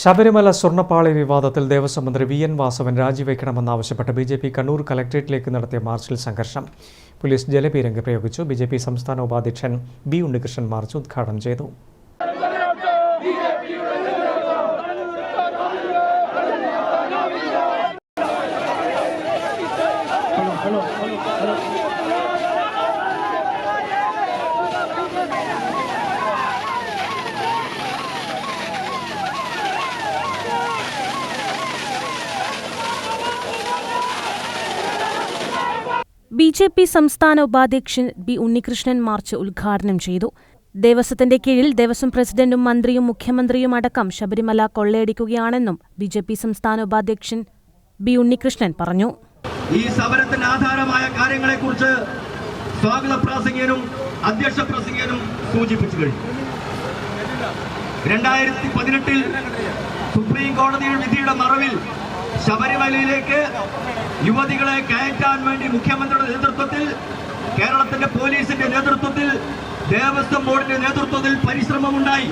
ശബരിമല സ്വർണപ്പാളി വിവാദത്തിൽ ദേവസ്വം മന്ത്രി V N Vasavan രാജിവെക്കണമെന്നാവശ്യപ്പെട്ട് ബി ജെ പി കണ്ണൂർ കലക്ട്രേറ്റിലേക്ക് നടത്തിയ മാർച്ചിൽ സംഘർഷം. പോലീസ് ജലപീരങ്കി പ്രയോഗിച്ചു. ബി ജെ പി സംസ്ഥാന ഉപാധ്യക്ഷൻ ബി ഉണ്ണികൃഷ്ണൻ മാർച്ച് ഉദ്ഘാടനം ചെയ്തു. ബി ജെ പി സംസ്ഥാന ഉപാധ്യക്ഷൻ ബി ഉണ്ണികൃഷ്ണൻ മാർച്ച് ഉദ്ഘാടനം ചെയ്തു. ദേവസ്വത്തിന്റെ കീഴിൽ ദേവസ്വം പ്രസിഡന്റും മന്ത്രിയും മുഖ്യമന്ത്രിയും അടക്കം ശബരിമല കൊള്ളയടിക്കുകയാണെന്നും ബി ജെ പി സംസ്ഥാന ഉപാധ്യക്ഷൻ ബി ഉണ്ണികൃഷ്ണൻ പറഞ്ഞു. ഈ സമരത്തിന് ആധാരമായ കാര്യങ്ങളെക്കുറിച്ച് സ്വാഗത പ്രാസംഗികനും അധ്യക്ഷ സൂചിപ്പിച്ചു കഴിഞ്ഞു. രണ്ടായിരത്തി പതിനെട്ടിൽ സുപ്രീം കോടതി വിധിയുടെ മറവിൽ ശബരിമലയിലേക്ക് യുവതികളെ കയറ്റാൻ വേണ്ടി മുഖ്യമന്ത്രിയുടെ നേതൃത്വത്തിൽ കേരളത്തിന്റെ പോലീസിന്റെ നേതൃത്വത്തിൽ ദേവസ്വം ബോർഡിന്റെ നേതൃത്വത്തിൽ പരിശ്രമമുണ്ടായി.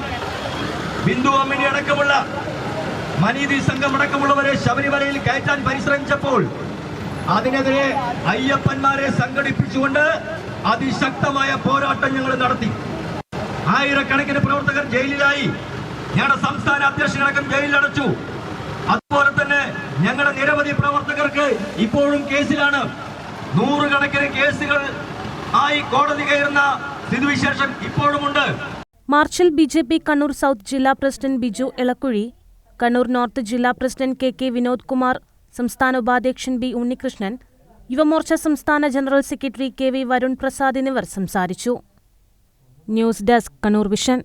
ബിന്ദു അമ്മിണി അടക്കമുള്ള മനീതി സംഘം അടക്കമുള്ളവരെ ശബരിമലയിൽ കയറ്റാൻ പരിശ്രമിച്ചപ്പോൾ അതിനെതിരെ അയ്യപ്പന്മാരെ സംഘടിപ്പിച്ചുകൊണ്ട് അതിശക്തമായ പോരാട്ടം ഞങ്ങൾ നടത്തി. ആയിരക്കണക്കിന് പ്രവർത്തകർ ജയിലിലായി. ഞങ്ങളുടെ സംസ്ഥാന അധ്യക്ഷനടക്കം ജയിലിൽ അടച്ചു. അതുപോലെ തന്നെ ഞങ്ങളുടെ നിരവധി പ്രവർത്തകർക്ക് ഇപ്പോഴും കേസിലാണ്. നൂറുകണക്കിന് കേസുകൾ ആയി കോടതി കയറുന്ന സ്ഥിതിവിശേഷം ഇപ്പോഴുമുണ്ട്. മാർച്ചിൽ B J P Kannur south ജില്ലാ പ്രസിഡന്റ് ബിജു എളക്കുഴി കണ്ണൂർ നോർത്ത് ജില്ലാ president K K Vinod Kumar സംസ്ഥാന ഉപാധ്യക്ഷൻ ബി ഉണ്ണികൃഷ്ണൻ യുവമോർച്ച സംസ്ഥാന general secretary K V Varun Prasad എന്നിവർ സംസാരിച്ചു. News desk Kannur vision.